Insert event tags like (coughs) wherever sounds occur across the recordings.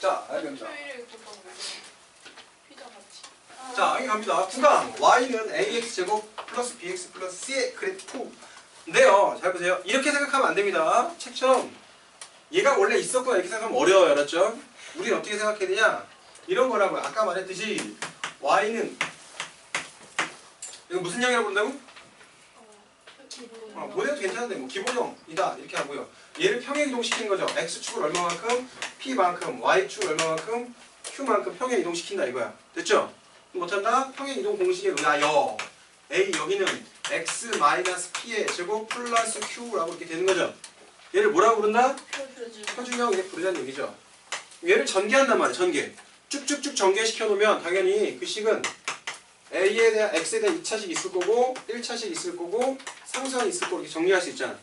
자, 여기 갑니다. 토요일에 곱하고 피자 같이. 자, 여기 갑니다. 구강 y는 ax 제곱 플러스 bx 플러스 c의 그래프인데요. 잘 보세요. 이렇게 생각하면 안 됩니다. 책처럼 얘가 원래 있었구나 이렇게 생각하면 어려워요. 알았죠? 우리는 어떻게 생각해야 되냐? 이런 거라고요. 아까 말했듯이 y는 이거 무슨 형이라고 부른다고? 기본. 어, 보내도 괜찮은데 뭐 기본형이다 이렇게 하고요. 얘를 평행 이동시키는 거죠. x축을 얼마만큼, p만큼, y축을 얼마만큼, q만큼 평행 이동시킨다 이거야. 됐죠? 못한다? 평행 이동 공식에 의하여 a 여기는 x 마이너스 p의 제곱 플러스 q라고 이렇게 되는 거죠. 얘를 뭐라고 부른다? 표준. 표준형 이렇게 부르자는 얘기죠. 얘를 전개한단 말이야. 전개. 쭉쭉쭉 전개시켜 놓으면 당연히 그 식은 a에 대한 x에 대한 2차식 있을 거고 1차식 있을 거고 상수항 있을 거고 이렇게 정리할 수 있잖아.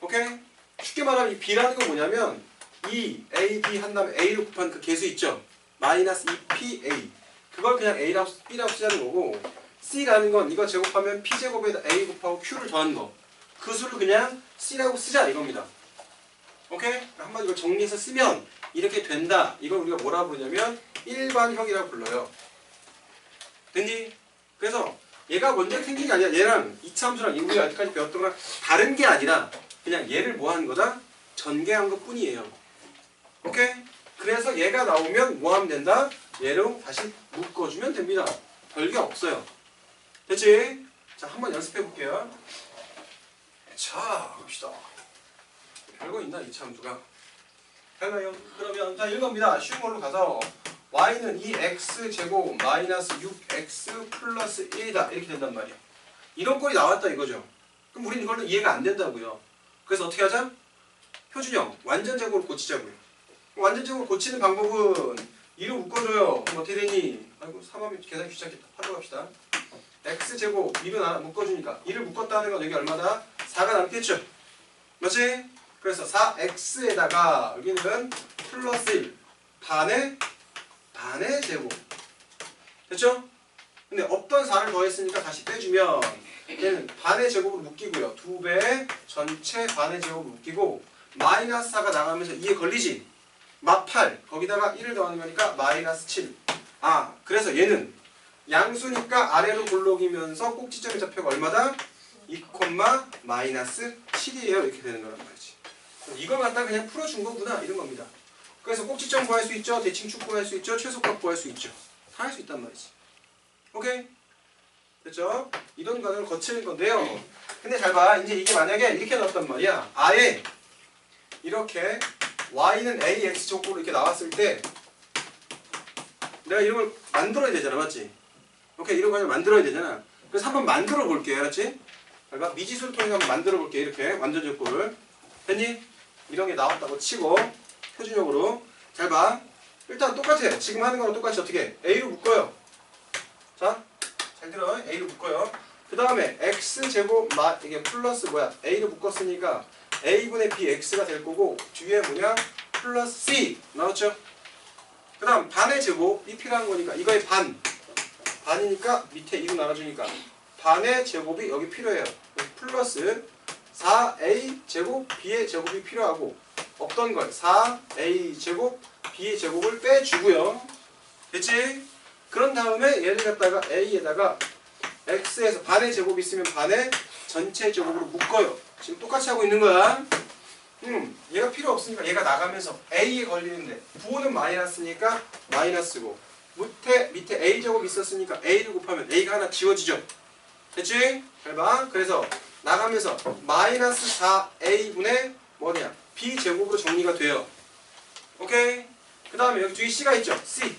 오케이? 쉽게 말하면 이 b라는 건 뭐냐면 이 a, b 한 다음에 a를 곱한 그 개수 있죠. 마이너스 2pa 그걸 그냥 a라고 b라고 쓰자는 거고 c라는 건 이거 제곱하면 p 제곱에다 a 곱하고 q를 더하는 거. 그 수를 그냥 c라고 쓰자 이겁니다. 오케이? 이걸 정리해서 쓰면 이렇게 된다. 이걸 우리가 뭐라 부르냐면 일반형이라고 불러요. 됐니? 그래서 얘가 먼저 생긴 게 아니라 얘랑 이차함수랑 우리가 여태까지 배웠던 거랑 다른 게 아니라 그냥 얘를 뭐 하는 거다? 전개한 것 뿐이에요. 오케이? 그래서 얘가 나오면 뭐 하면 된다? 얘로 다시 묶어주면 됩니다. 별게 없어요. 됐지? 자, 한번 연습해 볼게요. 자, 봅시다. 별거 있나 이차함수가? 별거요. 그러면 자 읽어봅니다. 쉬운 걸로 가서 y는 2x 제곱 마이너스 6x 플러스 1이다 이렇게 된단 말이야. 이런 꼴이 나왔다 이거죠. 그럼 우리는 이걸로 이해가 안 된다고요. 그래서 어떻게 하자? 표준형 완전 제곱으로 고치자고요. 완전 제곱으로 고치는 방법은 2로 묶어줘요. 그럼 어떻게 되니? 아이고 3하면 계산 귀찮겠다. 하도록 합시다. x 제곱 2로 나 묶어주니까 2를 묶었다는 건 여기 얼마다? 4가 남겠죠. 맞지? 그래서 4x에다가 여기는 플러스 1 반의 반의 제곱 됐죠? 근데 없던 4를 더했으니까 다시 빼주면 얘는 반의 제곱으로 묶이고요. 2배 전체 반의 제곱으로 묶이고 마이너스 4가 나가면서 2에 걸리지. 마8 거기다가 1을 더하는 거니까 마이너스 7 아 그래서 얘는 양수니까 아래로 볼록이면서 꼭지점의 좌표가 얼마다? 2, 마이너스 7이에요. 이렇게 되는 거란 말이지. 이걸 갖다 그냥 풀어준 거구나. 이런 겁니다. 그래서 꼭지점 구할 수 있죠. 대칭축 구할 수 있죠. 최소값 구할 수 있죠. 다 할 수 있단 말이지. 오케이? 됐죠? 이런 과정을 거치는 건데요. 근데 잘 봐. 이제 이게 만약에 이렇게 나왔단 말이야. 아예 이렇게 y는 ax 제곱으로 이렇게 나왔을 때 내가 이런 걸 만들어야 되잖아. 맞지? 오케이. 이런 걸 만들어야 되잖아. 그래서 한번 만들어 볼게요. 알았지? 잘 봐. 미지수를 통해서 한번 만들어 볼게. 이렇게 완전 제곱을. 됐니? 이런 게 나왔다고 치고 표준형으로 잘 봐. 일단 똑같아. 지금 하는 거랑 똑같이 어떻게 해? A로 묶어요. 자, 잘 들어. A로 묶어요. 그 다음에 x 제곱 마 이게 플러스 뭐야? A로 묶었으니까 A분의 BX가 될 거고 뒤에 뭐냐? 플러스 C 나왔죠? 그 다음 반의 제곱 이 필요한 거니까 이거의 반 반이니까 밑에 2로 나눠주니까 반의 제곱이 여기 필요해요. 플러스 4a 제곱 b의 제곱이 필요하고 없던 걸 4a 제곱 b의 제곱을 빼주고요. 됐지? 그런 다음에 얘를 갖다가 a에다가 x에서 반의 제곱이 있으면 반의 전체 제곱으로 묶어요. 지금 똑같이 하고 있는 거야. 음, 얘가 필요 없으니까 얘가 나가면서 a에 걸리는데 부호는 마이너스니까 마이너스고 밑에 밑에 a 제곱 있었으니까 a를 곱하면 a가 하나 지워지죠. 됐지? 잘 봐. 그래서 나가면서 마이너스 4a분의 뭐냐 b제곱으로 정리가 돼요. 오케이? 그 다음에 여기 뒤에 c가 있죠? C.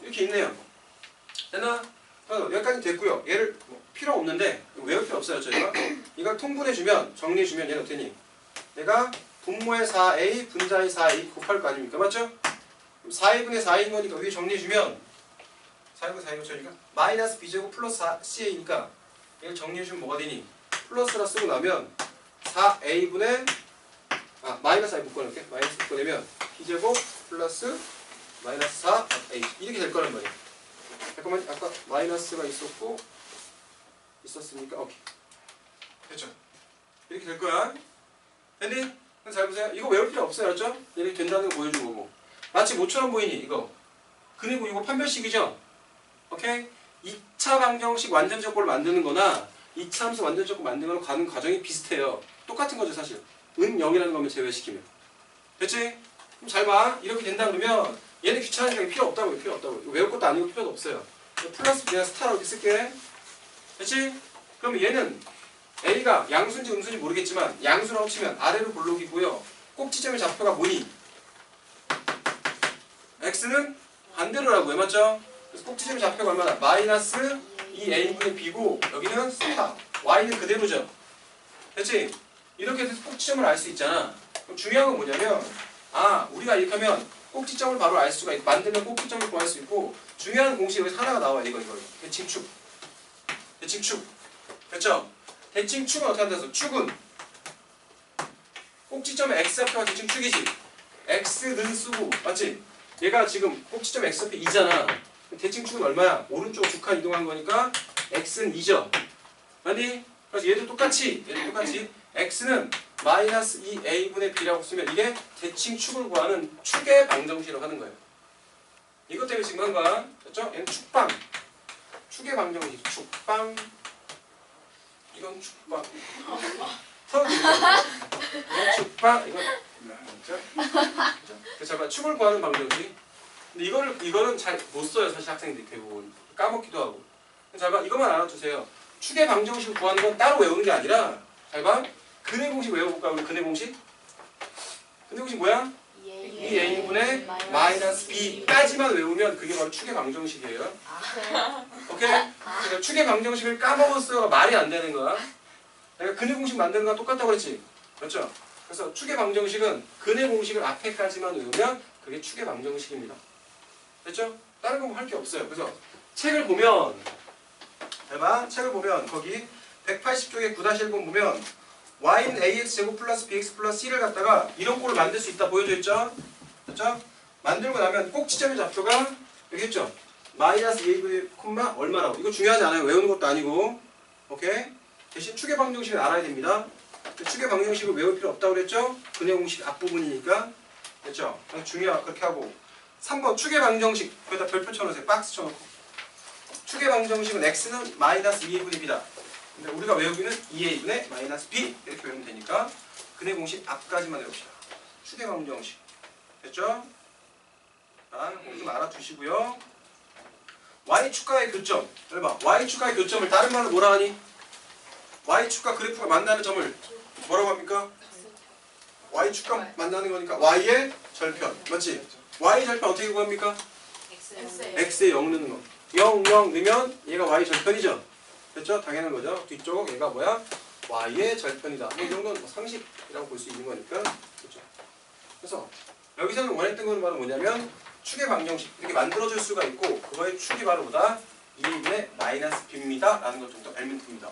이렇게 있네요. 됐나? 어, 여기까지 됐고요. 얘를 뭐 필요 없는데 외울 필요 없어요 저희가. (coughs) 이걸 통분해주면 정리해주면 얘는 어떻니? 얘가 분모의 4a 분자의 4a 곱할 거 아닙니까? 맞죠? 4a분의 4a인 거니까 위에 정리해주면 4a분의 4a인 저희가 마이너스 b제곱 플러스 4ca니까 얘를 정리해주면 뭐가 되니? 플러스라 쓰고 나면 4a분의 아 마이너스 i 묶어놓을게. 마이너스 묶어내면 b제곱 플러스 마이너스 4a 이렇게 될 거란 말이야. 잠깐만 아까 마이너스가 있었고 있었으니까 오케이. 됐죠? 이렇게 될 거야. 됐니? 잘 보세요. 이거 외울 필요 없어요. 알았죠? 이렇게 된다는 거 보여준 거고 마치 뭐처럼 보이니 이거. 그리고 이거 판별식이죠? 오케이? 2차 방정식 완전 제곱을 만드는 거나 2차 함수 완전 제곱 만드는 거랑 가는 과정이 비슷해요. 똑같은 거죠 사실 은 0이라는 거면 제외시키면 됐지? 그럼 잘 봐 이렇게 된다 그러면 얘는 귀찮으니까 필요 없다고 필요 없다고 외울 것도 아니고 필요도 없어요 플러스 그냥 스타라고 이렇게 쓸게 됐지? 그럼 얘는 A가 양수인지 음수인지 모르겠지만 양수라고 치면 아래로 볼록이고요 꼭지점의 좌표가 뭐니? X는 반대로라고요 맞죠? 그래서 꼭지점의 좌표가 얼마나? 마이너스 2A분의 B고 여기는 스타 Y는 그대로죠 됐지? 이렇게 해서 꼭지점을 알 수 있잖아. 그럼 중요한 건 뭐냐면 아 우리가 이렇게 하면 꼭지점을 바로 알 수가 있고 만들면 꼭지점을 구할 수 있고 중요한 공식이 여기서 하나가 나와요 이거 이거. 대칭축. 대칭축. 됐죠? 대칭축은 어떻게 한다 해서 축은 꼭지점의 x좌표가 대칭축이지. X는 쓰고. 맞지? 얘가 지금 꼭지점 x좌표 2잖아. 대칭축은 얼마야? 오른쪽 두 칸 이동한 거니까 x는 2죠. 맞니? 그래서 얘도 똑같이 얘도 똑같이 x는 마이너스 2a분의 b라고 쓰면 이게 대칭 축을 구하는 축의 방정식이라고 하는 거예요. 이것 때문에 지금 한 거야 됐죠? 얘는 축방. 축의 방정식 축방. 이건 축방. (laughs) 이건 축방 이건? 그죠? 그래서 잠깐 축을 구하는 방정식. 근데 이거를 이거는 잘 못 써요 사실 학생들이 대부분. 까먹기도 하고. 잘 봐 이것만 알아두세요. 축의 방정식을 구하는 건 따로 외우는 게 아니라 잘 봐 근의 공식 외워볼까 우리 근의 공식 근의 공식 뭐야? 2a분의 마이너스 b까지만 외우면 그게 바로 축의 방정식이에요 오케이? 그러니까 축의 방정식을 까먹었어요가 말이 안 되는 거야. 내가 근의 공식 만드는 거랑 똑같다고 그랬지? 그렇죠? 그래서 축의 방정식은 근의 공식을 앞에까지만 외우면 그게 축의 방정식입니다. 됐죠? 다른 건 할 게 없어요. 그래서 책을 보면 해봐. 책을 보면 거기 180쪽에 9-1번 보면 y는 ax 제곱 플러스 bx 플러스 c를 갖다가 이런 꼴을 만들 수 있다 보여져 있죠? 됐죠? 만들고 나면 꼭지점의 좌표가 여기 있죠? 마이너스 2분의 콤마 얼마라고? 이거 중요하지 않아요. 외우는 것도 아니고. 오케이? 대신 축의 방정식을 알아야 됩니다. 축의 방정식을 외울 필요 없다고 그랬죠? 근의 공식 앞부분이니까. 그래서 중요하 그렇게 하고. 3번 축의 방정식. 거기다 별표 쳐놓으세요. 박스 쳐놓고. 축의 방정식은 x는 마이너스 2a분의 b다 근데 우리가 외우기는 2a분의 마이너스 b 이렇게 외우면 되니까 근의 공식 앞까지만 외웁시다. 축의 방정식. 됐죠? 자, 좀 알아두시고요. y축과의 교점. 여러분 y축과의 교점을 다른 말로 뭐라 하니? y축과 그래프가 만나는 점을 뭐라고 합니까? y축과 만나는 거니까 y의 절편. 맞지? y 절편 어떻게 구합니까? x에 0 넣는 거. 0, 0 넣으면 얘가 y 절편이죠 됐죠? 당연한 거죠 뒤쪽 얘가 뭐야? y의 절편이다 뭐이 정도는 뭐 상식이라고 볼 수 있는 거니까 그렇죠? 그래서 여기서는 원했던 건 바로 뭐냐면 축의 방정식 이렇게 만들어줄 수가 있고 그거의 축이 바로 뭐다? 2분의 마이너스 b입니다 라는 걸 정도 알면 됩니다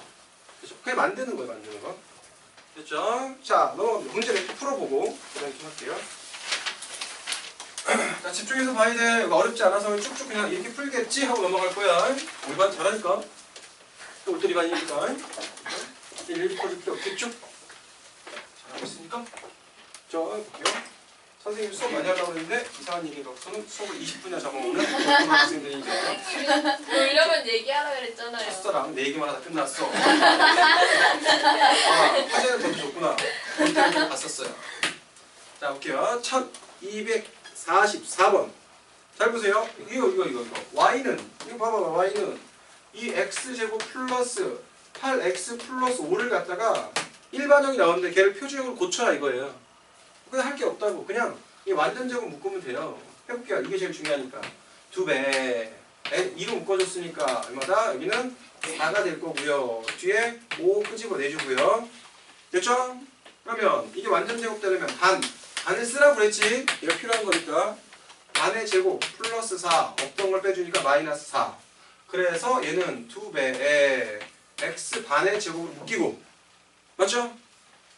그렇죠? 그게 만드는 거예요 만드는 거 됐죠? 자 넘어갑니다 문제를 풀어보고 그 다음에 좀 할게요 (clears throat) 자 집중해서 봐야 돼 이거 어렵지 않아서 쭉쭉 그냥 이렇게 풀겠지 하고 넘어갈 거야 우리 반 잘하니까 또 올드리 반이니까 1, 1부터 이렇게 없겠죠? 잘하고 있으니까? 자 볼게요. 선생님 수업 많이 하려고 했는데 이상한 얘기가 없어는 수업을 20분이나 잡아먹는 학생들이니까 놀려면 얘기하라 그랬잖아요. 첫사랑 내 얘기만 하다 끝났어. 아 화제는 더 줬구나. 인터넷에 봤었어요. 자 볼게요. 1244번. 잘 보세요. 이거 이거 이거 이거. y는 이거 봐봐 y는 이 x제곱 플러스 8x 플러스 5를 갖다가 일반형이 나오는데 걔를 표준형으로 고쳐라 이거예요. 그냥 할 게 없다고. 그냥 이 완전 제곱 묶으면 돼요. 해볼게요. 이게 제일 중요하니까. 두 배. 2로 묶어줬으니까 얼마다? 여기는 4가 될 거고요. 뒤에 5 끄집어 내주고요. 됐죠? 그러면 이게 완전 제곱 되려면 반 반을 쓰라고 그랬지? 이거 필요한 거니까. 반의 제곱 플러스 4 없던 걸 빼주니까 마이너스 4 그래서 얘는 2배에 x 반의 제곱으로 묶이고 맞죠?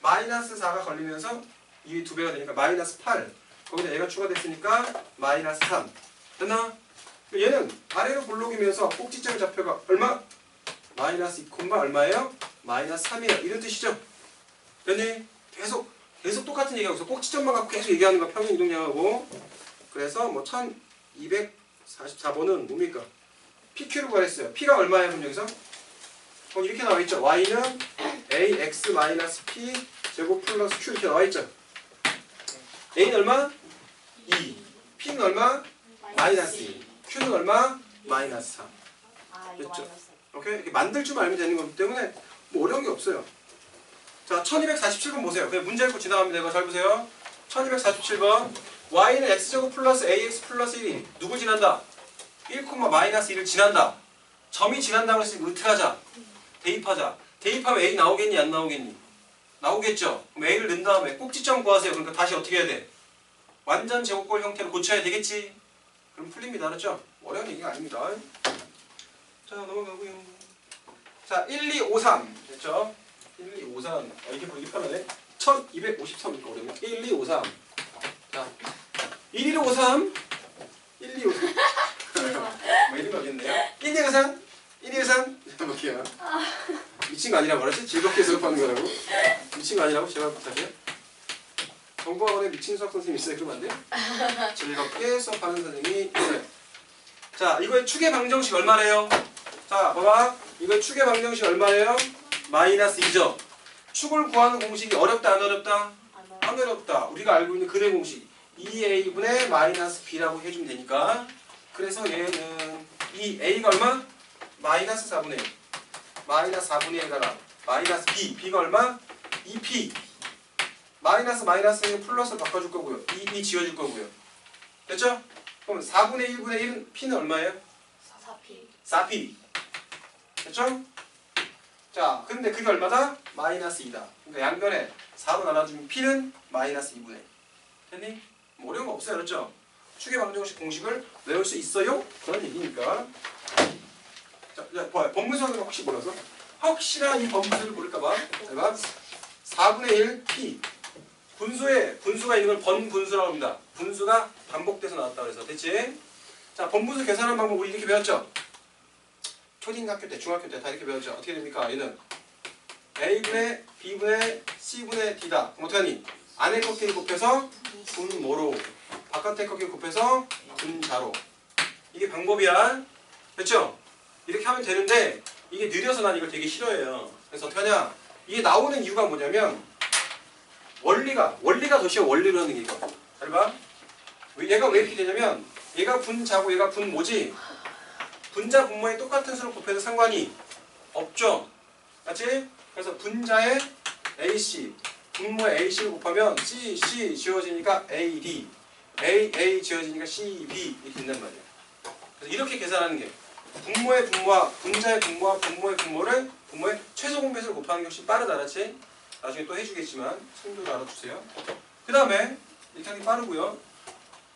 마이너스 4가 걸리면서 이두 배가 되니까 마이너스 8 거기다 얘가 추가됐으니까 마이너스 3 됐나? 얘는 아래로 볼록이면서 꼭지점 좌표가 얼마? 마이너스 2 콤마 얼마예요? 마이너스 3이에요 이런 뜻이죠? 됐니? 계속 계속 똑같은 얘기하고 있어 꼭지점만 갖고 계속 얘기하는 거야 평행 이동량하고 그래서 뭐 1244번은 뭡니까? PQ를 구했어요. P가 얼마예요, 그럼 여기서? 어, 이렇게 나와 있죠. Y는 AX 마이너스 P 제곱 플러스 Q 이렇게 나와 있죠. A는 얼마? 2. P는 얼마? 마이너스 2. Q는 얼마? 마이너스 3. 아 이거 됐죠? 오케이? 이렇게 만들 줄 알면 되는 거기 때문에 뭐 어려운 게 없어요. 자, 1247번 보세요. 그냥 문제 읽고 지나가면 되고 잘 보세요. 1247번 y는 x제곱 플러스 ax 플러스 1이 누구 지난다? 1, 마이너스 1을 지난다. 점이 지난다고 했으니 으트하자. 대입하자. 대입하면 a 나오겠니? 안 나오겠니? 나오겠죠. 그럼 a를 넣은 다음에 꼭지점 구하세요. 그러니까 다시 어떻게 해야 돼? 완전 제곱골 형태로 고쳐야 되겠지? 그럼 풀립니다. 알았죠? 어려운 얘기가 아닙니다. 자 넘어가고요. 자 1, 2, 5, 3 됐죠? 1, 2, 5, 3 아, 이게 보기 편하네. 1253이니까 어려워. 1, 2, 5, 3. 자 1, 2, 5, 3 1, 2, 5, 3 뭐 이런 거겠네요. 1, 2, 5, 3 1, 2, 5, 3 해볼게요. 미친 거 아니라 뭐랬지? 즐겁게 수업하는 거라고? 미친 거 아니라고? 제발 부탁해요. 정보학원에 미친 수학 선생님 있어요? 그러면 안 돼요? 즐겁게 수업하는 선생님이 있어요. 자, 이거의 축의 방정식 얼마래요? 자, 봐봐. 이거의 축의 방정식 얼마래요? 마이너스 2죠. 축을 구하는 공식이 어렵다, 안 어렵다? 안 어렵다. 우리가 알고 있는 근의 공식 2a분의 마이너스 b라고 해주면 되니까 그래서 얘는 이 a가 얼마? 마이너스 4분의 1 마이너스 4분의 1가라 마이너스 b b가 얼마? 2p 마이너스 마이너스는 플러스로 바꿔줄 거고요 2b 지워줄 거고요 됐죠? 그럼 4분의 1분의 1은 p는 얼마예요? 사피. 4p 됐죠? 자 근데 그게 얼마다? 마이너스 2다 그러니까 양변에 4로 나눠주면 p는 마이너스 2분의 1 됐니? 뭐 어려운 거 없어요 그렇죠? 축의 방정식 공식을 외울 수 있어요? 그런 얘기니까 자, 자 봐요 법문서는 혹시 몰라서 혹시나 이 법문서를 모를까봐 해봐 4분의 1 p 분수에 분수가 있는 걸 번분수라고 합니다 분수가 반복돼서 나왔다 그래서 됐지? 자 번분수 계산하는 방법 우리 이렇게 배웠죠? 초딩학교 때, 중학교 때 다 이렇게 배웠죠. 어떻게 됩니까? 얘는 A분의 B분의 C분의 D다. 그럼 어떡하니? 안에 꺾기를 곱해서 분모로 바깥에 꺾기를 곱해서 분자로 이게 방법이야. 됐죠? 이렇게 하면 되는데 이게 느려서 난 이걸 되게 싫어해요. 그래서 어떡하냐? 이게 나오는 이유가 뭐냐면 원리가 원리가 더 쉬워 원리로 하는 게 이거. 잘 봐. 왜- 얘가 왜 이렇게 되냐면 얘가 분자고 얘가 분모지 분자 분모에 똑같은 수를 곱해도 상관이 없죠. 맞지? 그래서 분자에 AC, 분모에 AC를 곱하면 C, C 지워지니까 AD, A, A 지워지니까 CB 이렇게 된단 말이야. 그래서 이렇게 계산하는 게 분모의 분모와 분자의 분모와 분모의 분모를 분모의 최소 공배수를 곱하는 게 훨씬 빠르다, 알았지? 나중에 또 해주겠지만 승부를 알아주세요. 그 다음에 이렇게 하기 빠르고요.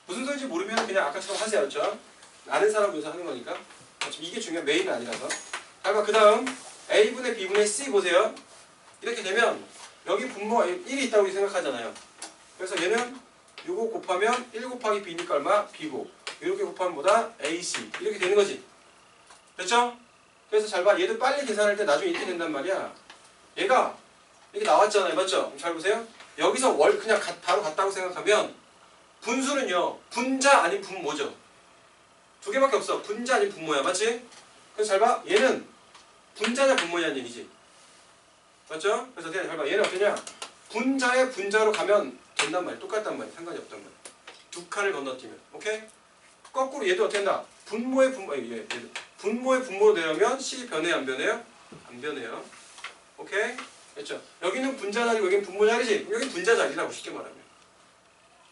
무슨 소리인지 모르면 그냥 아까처럼 하세요, 그렇죠? 아는 사람 위해서 하는 거니까. 어차피 이게 중요한 메인은 아니라서. 자, 그 다음 A분의 B분의 C 보세요. 이렇게 되면 여기 분모가 1이 있다고 생각하잖아요. 그래서 얘는 요거 곱하면 1 곱하기 B니까 얼마? B고 이렇게 곱하면 뭐다? AC 이렇게 되는 거지. 됐죠? 그래서 잘 봐. 얘도 빨리 계산할 때 나중에 이렇게 된단 말이야. 얘가 이렇게 나왔잖아요. 맞죠? 잘 보세요. 여기서 월 그냥 가- 바로 같다고 생각하면 분수는요. 분자 아닌 분모죠. 두 개밖에 없어. 분자 아닌 분모야. 맞지? 그래서 잘 봐. 얘는 분자냐 분모냐는 얘기지. 맞죠? 그래서 잘 봐. 얘는 어떠냐? 분자의 분자로 가면 된단 말이야. 똑같단 말이야. 상관이 없단 말이야. 두 칸을 건너뛰면. 오케이? 거꾸로 얘도 어떻게 된다? 분모의 분모, 얘, 얘, 얘도. 분모의 분모로 되려면 C 변해요? 안 변해요? 안 변해요. 오케이? 됐죠? 여기는 분자 자리고 여기는 분모 자리지? 여기 분자 자리라고 쉽게 말하면.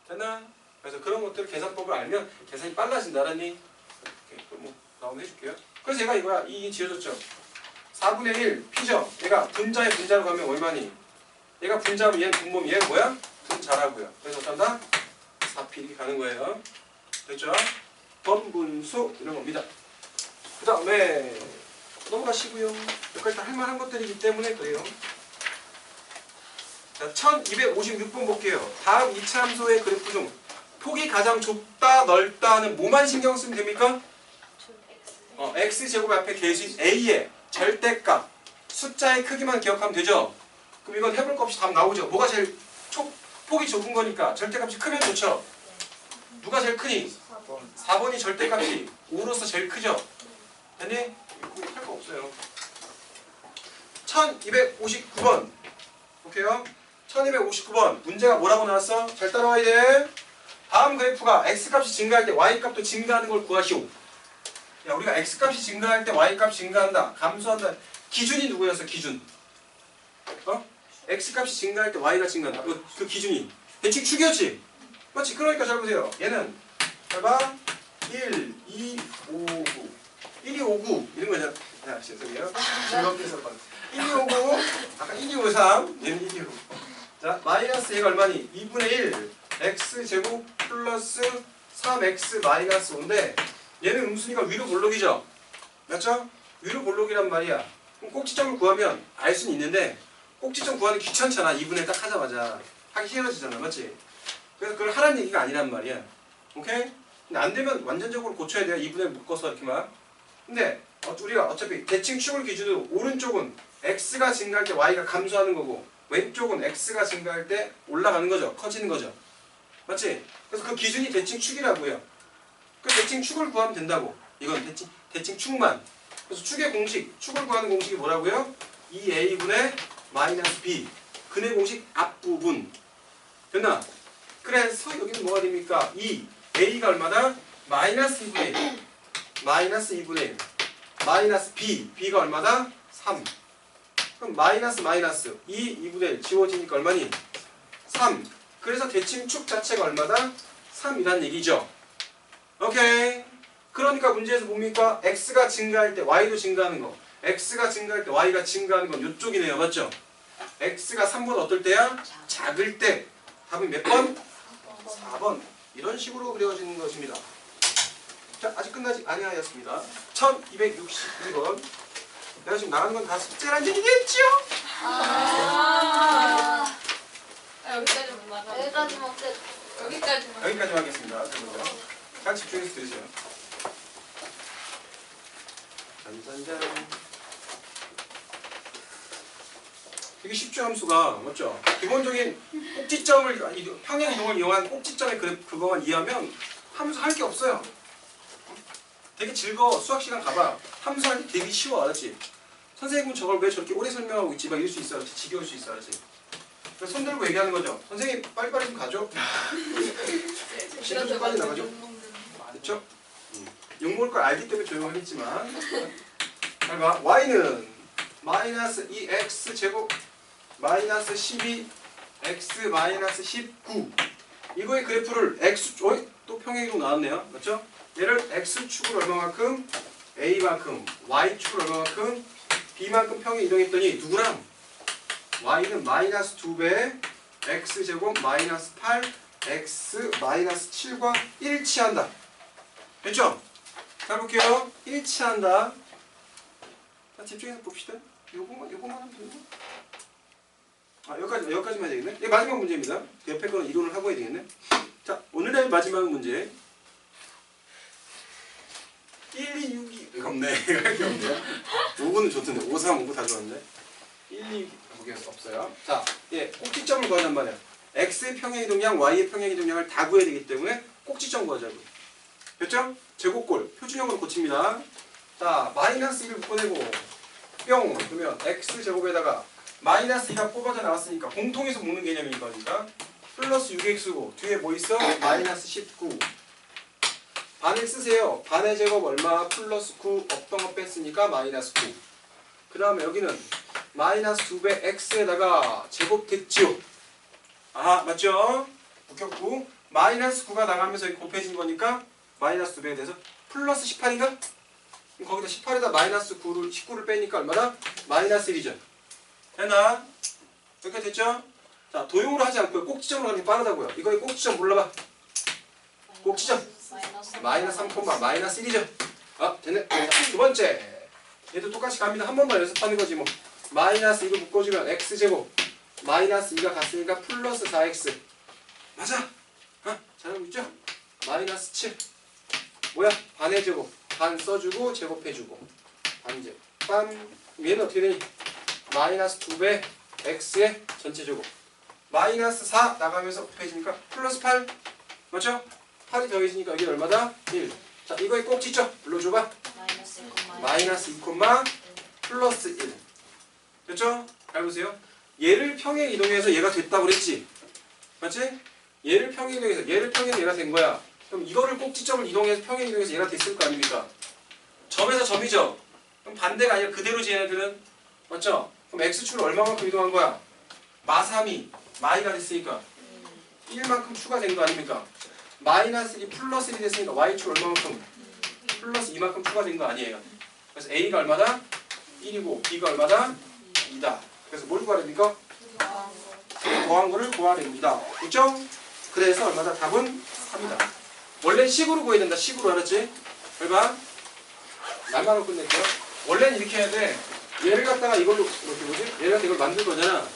됐나? 그래서 그런 것들 계산법을 알면 계산이 빨라진다라니 그럼 뭐 나오면 해줄게요. 그래서 얘가 이거야. 이 지어졌죠. 4분의 1 P죠. 얘가 분자의 분자로 가면 얼마니? 얘가 분자면 얘는 분모면 얘는 뭐야? 분자라고요. 그래서 어떤다? 4P 이렇게 가는 거예요. 됐죠? 번분수 이런 겁니다. 그 다음에 넘어가시고요. 여기까지 다 할만한 것들이기 때문에 그래요. 자, 1256번 볼게요. 다음 이차함수의 그래프 중 폭이 가장 좁다 넓다는 뭐만 신경 쓰면 됩니까? 어, x 제곱 앞에 계신 a의 절대값 숫자의 크기만 기억하면 되죠. 그럼 이건 해볼 거 없이 답 나오죠. 뭐가 제일 촉, 폭이 좁은 거니까 절대값이 크면 좋죠. 누가 제일 크니? 4번이 절대값이 5로서 제일 크죠? 됐니? 할거 없어요. 1259번. 볼게요. 1259번. 문제가 뭐라고 나왔어? 잘 따라와야 돼. 다음 그래프가 x값이 증가할 때 y값도 증가하는 걸 구하시오. 야, 우리가 x값이 증가할 때 y값 증가한다. 감소한다. 기준이 누구였어? 기준. 어? X값이 증가할 때 y가 증가한다. 그, 그 기준이 대칭 축이었지? 맞지? 그러니까 잘 보세요. 얘는 잘 봐. 1, 2, 5, 9. 1, 2, 5, 9 이런 거잖아. 야, 죄송해요. 즐겁게 해서 봐. 1, 2, 5, 9. 아까 1, 2, 5, 3. 얘는 1, 2, 5. 자, 마이너스 얘가 얼마니? 2분의 1. x 제곱 플러스 3x 마이너스 5인데 얘는 음순위가 위로 볼록이죠? 맞죠? 위로 볼록이란 말이야. 그럼 꼭지점을 구하면 알 수는 있는데 꼭지점 구하는 게 귀찮잖아. 2분의 딱 하자마자. 하기 싫어지잖아. 맞지? 그래서 그걸 하라는 얘기가 아니란 말이야. 오케이? 근데 안 되면 완전적으로 고쳐야 돼요. 2분의 묶어서 이렇게만. 근데 어, 우리가 어차피 대칭 축을 기준으로 오른쪽은 x가 증가할 때 y가 감소하는 거고 왼쪽은 x가 증가할 때 올라가는 거죠. 커지는 거죠. 맞지? 그래서 그 기준이 대칭 축이라고요. 그 대칭 축을 구하면 된다고. 이건 대칭 대칭 축만. 그래서 축의 공식, 축을 구하는 공식이 뭐라고요? 2a분의 마이너스 b. 근의 공식 앞부분. 됐나? 그래서 여기는 뭐가 됩니까? 2 a가 얼마다? 마이너스 2분의 1. 마이너스 2분의 1. 마이너스 b. b가 얼마다? 3. 그럼 마이너스 마이너스 2 2분의 1 지워지니까 얼마니? 3. 그래서 대칭축 자체가 얼마다? 3이란 얘기죠. 오케이. 그러니까 문제에서 뭡니까? x가 증가할 때 y도 증가하는 거. x가 증가할 때 y가 증가하는 건 이쪽이네요. 맞죠? X가 3보다 어떨 때야? 작을 때. 답은 몇 번? 4번. 이런 식으로 그려지는 것입니다. 자, 아직 끝나지 아니하였습니다. 1262번. 내가 지금 나가는 건 다 숙제란 얘기겠죠? 아, 아, 여기까지 못 나가. 여기까지만 끝. 여기까지만. 여기까지 하겠습니다. 그러면 잘 집중해서 들으세요. 짠짠짠. 되게 쉽죠 함수가 맞죠? 기본적인 꼭지점을 평행 이동을 이용한 꼭지점의 그 그거만 이해하면 함수 할 게 없어요. 되게 즐거워 수학 시간 가봐 함수 할때 되게 쉬워 알았지? 선생님은 저걸 왜 저렇게 오래 설명하고 있지 막 이럴 수 있어 알았지? 지겨울 수 있어 알았지? 그래서 손 들고 얘기하는 거죠. 선생님 빨리빨리 좀 가죠. (laughs) 시간 좀 빨리 나가죠. 그렇죠? 욕 먹을 걸 알기 때문에 조용하겠지만 잘 봐. y는 마이너스 2x 제곱 마이너스 12 x 마이너스 19 이거의 그래프를 x 어이? 또 평행이동 나왔네요. 맞죠? 얘를 x축을 얼마만큼 a만큼 y축을 얼마만큼 b만큼 평행 이동했더니 누구랑 y는 마이너스 2배 x 제곱 마이너스 8 x 마이너스 7과 일치한다. 됐죠? 잘 볼게요. 일치한다. 자, 집중해서 봅시다. 요거만, 요거만 하면 되나? 아, 여기까지, 여기까지만 되겠네. 이게 마지막 문제입니다. 옆에 거는 이론을 하고 해야 되겠네. 자, 오늘의 마지막 문제. 1, 2, 6, 2. 이거 없네. (laughs) 이거 없네요. 5분은 좋던데. 5, 3, 5, 9다 좋았는데. 1, 2, 보기에서 없어요. 자, 예, 꼭지점을 구하단 말이야. x의 평행이동량, y의 평행이동량을 다 구해야 되기 때문에 꼭지점 구하자고. 됐죠? 제곱골 표준형으로 고칩니다. 자 마이너스 1을 묶어내고 뿅 그러면 x 제곱에다가 마이너스 2가 뽑아져 나왔으니까 공통해서 묶는 개념인 거니까 플러스 6x고 뒤에 뭐 있어? 마이너스 19 반을 쓰세요. 반의 제곱 얼마? 플러스 9 없던 거 뺐으니까 마이너스 9 그 다음에 여기는 마이너스 2배 x에다가 제곱 됐지요. 아 맞죠? 묶였고 마이너스 9가 나가면서 곱해진 거니까 마이너스 2배에 대해서 플러스 18인가? 그럼 거기다 18에다 마이너스 9를 19를 빼니까 얼마나? 마이너스 1이죠. 됐나? 이렇게 됐죠? 자 도형으로 하지 않고 꼭지점으로 가는 게 빠르다고요. 이거의 꼭지점 몰라봐. 꼭지점. 마이너스 마이너스 3, 마이너스 1이죠. 아 됐네. 자, 두 번째. 얘도 똑같이 갑니다. 한 번만 연습하는 거지 뭐. 마이너스 2를 묶어주면 x제곱 마이너스 2가 갔으니까 플러스 4x 맞아. 아, 잘하고 있죠? 마이너스 7 뭐야? 반의 제곱 반 써주고 제곱해주고 반제곱 빰 얘는 어떻게 되니? 마이너스 2배 x의 전체 제곱 마이너스 4 나가면서 곱해지니까 플러스 8 맞죠? 8이 더해지니까 여기 얼마다? 1. 자, 이거에 꼭 찢죠? 불러줘봐. 마이너스 1, 마이너스 2, 플러스 1. 됐죠? 잘 보세요. 얘를 평행 이동해서 얘가 됐다고 그랬지? 맞지? 얘를 평행 이동해서 얘를 평행 얘가 된 거야. 그럼 이거를 꼭지점을 이동해서 평행 이동해서 얘가 됐을 거 아닙니까? 점에서 점이죠? 그럼 반대가 아니라 그대로지 얘네들은 맞죠? 그럼 x축을 얼마만큼 이동한 거야? 마3이 마이가 됐으니까 1만큼 추가된 거 아닙니까? 마이너스 1이 플러스 1이 됐으니까 y축 얼마만큼? 플러스 2만큼 추가된 거 아니에요. 그래서 a가 얼마다? 1이고 b가 얼마다? 2다. 그래서 뭘 구하야 됩니까? 더한 거를 구하야 됩니다. 그죠? 그래서 얼마다? 답은 3이다. 원래 식으로 구해야 된다. 식으로 알았지? 해봐. 말만으로 끝낼게요. 원래는 이렇게 해야 돼. 얘를 갖다가 이걸로 이렇게 뭐지? 얘를 갖다 이걸 만들 거잖아.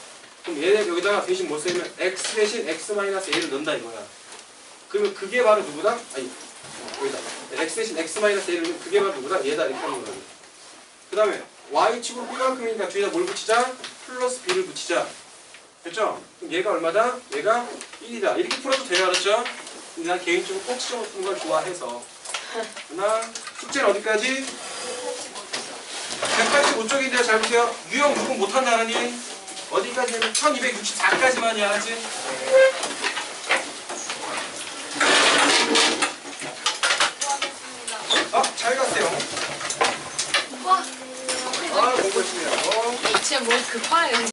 그럼 얘 여기다가 대신 뭐 쓰면 x 대신 x 마이너스 a를 넣는다 이거야. 그러면 그게 바로 누구다? 아니 여기다 x 대신 x 마이너스 a를 넣으면 그게 바로 누구다? 얘다 이렇게 하는 거야. 그 다음에 y축으로 B만큼이니까 뒤에다 뭘 붙이자? 플러스 B를 붙이자. 됐죠? 그럼 얘가 얼마다? 얘가 1이다. 이렇게 풀어도 돼요. 알았죠? 근데 난 개인적으로 꼭 시험을 푸는 걸 좋아해서. 그나 숙제는 어디까지? 185쪽인데요. 잘 보세요. 유형 누구 못한다 하니? 어디까지 하면 1264까지만이 알았지? 수고하셨습니다. 아, 잘 갔어요. 와. 아, 공부 열심히 하고. 진짜 뭘 급하네요.